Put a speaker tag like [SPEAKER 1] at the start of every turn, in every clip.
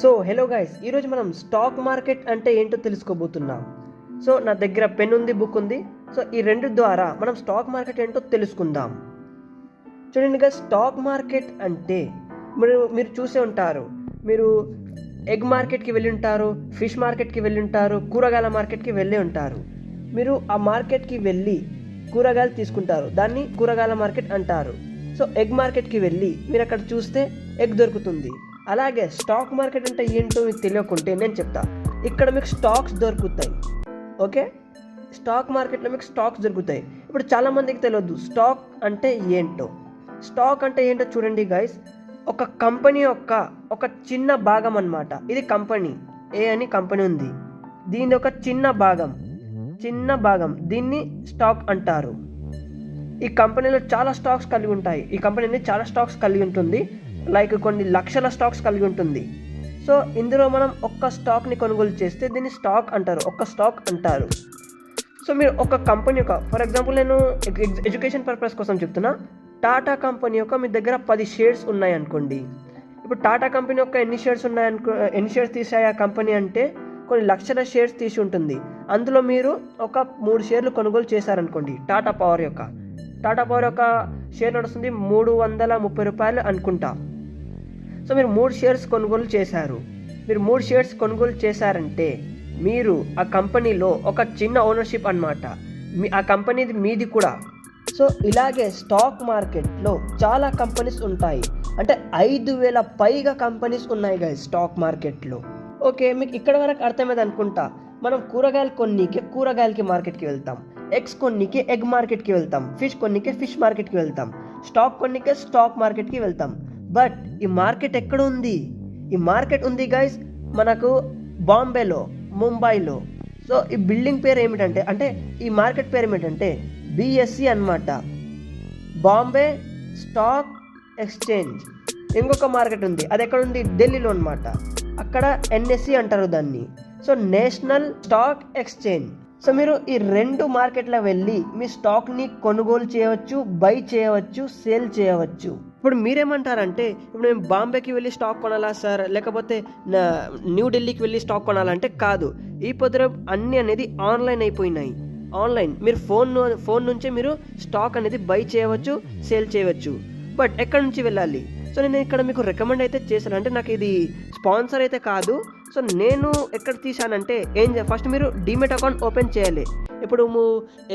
[SPEAKER 1] So hello guys ఈరోజు మనం stock market అంటే ఏంటో తెలుసుకోబోతున్నాం. సో నా దగ్గర పెన్ ఉంది బుక్ ఉంది. సో ఈ రెండు ద్వారా మనం స్టాక్ మార్కెట్ ఏంటో తెలుసుకుందాం. చూడండి గా స్టాక్ మార్కెట్ అంటే మీరు మీరు చూసే ఉంటారు. మీరు ఎగ్ మార్కెట్కి వెళ్ళి ఉంటారు ఫిష్ మార్కెట్కి వెళ్ళి ఉంటారు కూరగాయల మార్కెట్కి వెళ్ళి ఉంటారు. మీరు ఆ మార్కెట్కి వెళ్ళి కూరగాయలు తీసుకుంటారు. దాన్ని కూరగాయల మార్కెట్ అంటారు. సో ఎగ్ మార్కెట్కి వెళ్ళి మీరు అక్కడ చూస్తే ఎగ్ దొరుకుతుంది. అలాగే స్టాక్ మార్కెట్ అంటే ఏంటో మీకు తెలియకుంటే నేను చెప్తా. ఇక్కడ మీకు స్టాక్స్ దొరుకుతాయి. ఓకే? స్టాక్ మార్కెట్లో మీకు స్టాక్స్ దొరుకుతాయి. ఇప్పుడు చాలామందికి తెలియదు స్టాక్ అంటే ఏంటో. స్టాక్ అంటే ఏంటో చూడండి గైస్ ఒక కంపెనీ యొక్క ఒక చిన్న భాగం అన్నమాట. ఇది కంపెనీ ఏ అని కంపెనీ ఉంది. దీని ఒక చిన్న భాగం. చిన్న భాగం. దీన్ని స్టాక్ అంటారు. ఈ కంపెనీలో చాలా స్టాక్స్ కలిగి ఉంటాయి. ఈ కంపెనీని చాలా స్టాక్స్ కలిగి ఉంటుంది. లైక్ కొన్ని లక్షల స్టాక్స్ కలిగి ఉంటుంది. సో ఇందులో మనం ఒక్క స్టాక్ని కొనుగోలు చేస్తే దీన్ని స్టాక్ అంటారు. ఒక్క స్టాక్ అంటారు. సో మీరు ఒక కంపెనీ యొక్క ఫర్ ఎగ్జాంపుల్ నేను ఎడ్యుకేషన్ పర్పస్ కోసం చెప్తున్నా. టాటా కంపెనీ యొక్క మీ దగ్గర పది షేర్స్ ఉన్నాయి అనుకోండి. ఇప్పుడు టాటా కంపెనీ యొక్క ఎన్ని షేర్స్ ఉన్నాయనుకో ఎన్ని షేర్స్ తీసాయి ఆ కంపెనీ అంటే కొన్ని లక్షల షేర్స్ తీసి ఉంటుంది. అందులో మీరు ఒక మూడు షేర్లు కొనుగోలు చేశారనుకోండి టాటా పవర్ యొక్క. టాటా పవర్ యొక్క షేర్ నడుస్తుంది మూడు వందల ముప్పై రూపాయలు అనుకుంటా. సో మీరు మూడు షేర్స్ కొనుగోలు చేశారు. మీరు మూడు షేర్స్ కొనుగోలు చేశారంటే మీరు ఆ కంపెనీలో ఒక చిన్న ఓనర్షిప్ అన్నమాట. మీ ఆ కంపెనీది మీది కూడా. సో ఇలాగే స్టాక్ మార్కెట్లో చాలా కంపెనీస్ ఉంటాయి. అంటే ఐదు వేల పైగా కంపెనీస్ ఉన్నాయి కదా స్టాక్ మార్కెట్లో ఓకే మీకు ఇక్కడ వరకు అర్థమైంది అనుకుంటా. మనం కూరగాయలు కొన్నికి కూరగాయలకి మార్కెట్కి వెళ్తాం. ఎగ్స్ కొన్నికి ఎగ్ మార్కెట్కి వెళ్తాం. ఫిష్ కొన్నికి ఫిష్ మార్కెట్కి వెళ్తాం. స్టాక్ కొన్నికే స్టాక్ మార్కెట్కి వెళ్తాం. బట్ ఈ మార్కెట్ ఎక్కడ ఉంది ఈ మార్కెట్ ఉంది గైస్ మనకు బాంబేలో ముంబైలో. సో ఈ బిల్డింగ్ పేరు ఏమిటంటే అంటే ఈ మార్కెట్ పేరు ఏమిటంటే బిఎస్సి అన్నమాట. Bombay stock exchange. ఇంకొక మార్కెట్ ఉంది అది ఎక్కడ ఉంది ఢిల్లీలో అనమాట అక్కడ ఎన్ఎస్సి అంటారు దాన్ని. So national stock exchange. So మీరు ఈ రెండు మార్కెట్లో వెళ్ళి మీ స్టాక్ని కొనుగోలు చేయవచ్చు బై చేయవచ్చు సేల్ చేయవచ్చు. ఇప్పుడు మీరేమంటారంటే ఇప్పుడు మేము బాంబేకి వెళ్ళి స్టాక్ కొనాలా సార్? లేకపోతే న్యూఢిల్లీకి వెళ్ళి స్టాక్ కొనాలంటే కాదు. ఈ పొద్దున అన్నీ అనేది ఆన్లైన్ అయిపోయినాయి. ఆన్లైన్. మీరు ఫోన్ ఫోన్ నుంచే మీరు స్టాక్ అనేది బై చేయవచ్చు సేల్ చేయవచ్చు. బట్ ఎక్కడి నుంచి వెళ్ళాలి? సో నేను ఇక్కడ మీకు రికమెండ్ అయితే చేశాను. అంటే నాకు ఇది స్పాన్సర్ అయితే కాదు. సో నేను ఎక్కడ తీసానంటే ఏం ఫస్ట్ మీరు డిమెట్ అకౌంట్ ఓపెన్ చేయాలి. ఇప్పుడు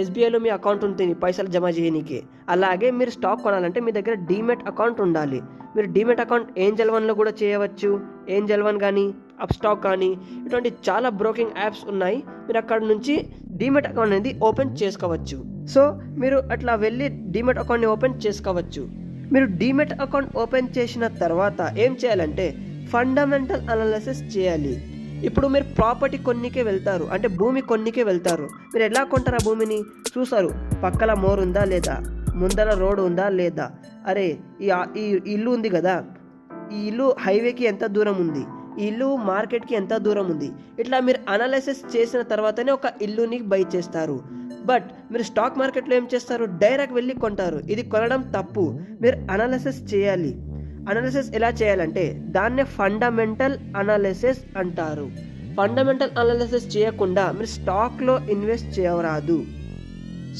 [SPEAKER 1] ఎస్బీఐలో మీ అకౌంట్ ఉంటుంది పైసలు జమ చేయనీకి. అలాగే మీరు స్టాక్ కొనాలంటే మీ దగ్గర డిమెట్ అకౌంట్ ఉండాలి. మీరు డిమెట్ అకౌంట్ ఏంజల్ వన్లో కూడా చేయవచ్చు ఏంజల్ వన్ కానీ అప్ స్టాక్ కానీ ఇటువంటి చాలా బ్రోకింగ్ యాప్స్ ఉన్నాయి. మీరు అక్కడ నుంచి డిమెట్ అకౌంట్ అనేది ఓపెన్ చేసుకోవచ్చు. సో మీరు అట్లా వెళ్ళి డిమెట్ అకౌంట్ని ఓపెన్ చేసుకోవచ్చు. మీరు డిమెట్ అకౌంట్ ఓపెన్ చేసిన తర్వాత ఏం చేయాలంటే ఫండమెంటల్ అనాలిసిస్ చేయాలి. ఇప్పుడు మీరు ప్రాపర్టీ కొన్నికే వెళ్తారు అంటే భూమి కొన్నికే వెళ్తారు. మీరు ఎలా కొంటారు ఆ భూమిని? చూసారు పక్కల మోర్ ఉందా లేదా? ముందర రోడ్ ఉందా లేదా? అరే ఈ ఈ ఇల్లు ఉంది కదా. ఈ ఇల్లు హైవేకి ఎంత దూరం ఉంది? ఈ ఇల్లు మార్కెట్కి ఎంత దూరం ఉంది? ఇట్లా మీరు అనాలిసిస్ చేసిన తర్వాతనే ఒక ఇల్లుని బై చేస్తారు. బట్ మీరు స్టాక్ మార్కెట్లో ఏం చేస్తారు? డైరెక్ట్ వెళ్ళి కొంటారు. ఇది కొనడం తప్పు. మీరు అనాలిసిస్ చేయాలి. అనాలిసిస్ ఎలా చేయాలంటే దాన్నే ఫండమెంటల్ అనాలిసిస్ అంటారు. ఫండమెంటల్ అనాలిసిస్ చేయకుండా మీరు స్టాక్లో ఇన్వెస్ట్ చేయరాదు.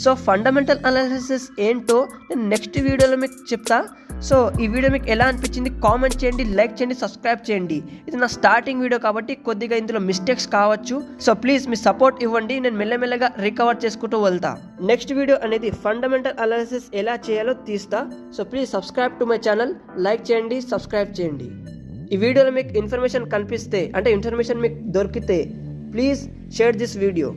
[SPEAKER 1] సో ఫండమెంటల్ అనాలిసిస్ ఏంటో నేను నెక్స్ట్ వీడియోలో మీకు చెప్తా. సో ఈ వీడియో మీకు ఎలా అనిపించింది? కామెంట్ చేయండి లైక్ చేయండి సబ్స్క్రైబ్ చేయండి. ఇది నా స్టార్టింగ్ వీడియో కాబట్టి కొద్దిగా ఇందులో మిస్టేక్స్ కావచ్చు. సో ప్లీజ్ మీ సపోర్ట్ ఇవ్వండి. నేను మెల్లమెల్లగా రికవర్ చేసుకుంటూ వెళ్తా. నెక్స్ట్ వీడియో అనేది ఫండమెంటల్ అనాలిసిస్ ఎలా చేయాలో తీస్తా. So please subscribe to my channel like చేయండి సబ్స్క్రైబ్ చేయండి. ఈ వీడియోలో మీకు ఇన్ఫర్మేషన్ కనిపిస్తే అంటే ఇన్ఫర్మేషన్ మీకు దొరికితే ప్లీజ్ షేర్ దిస్ వీడియో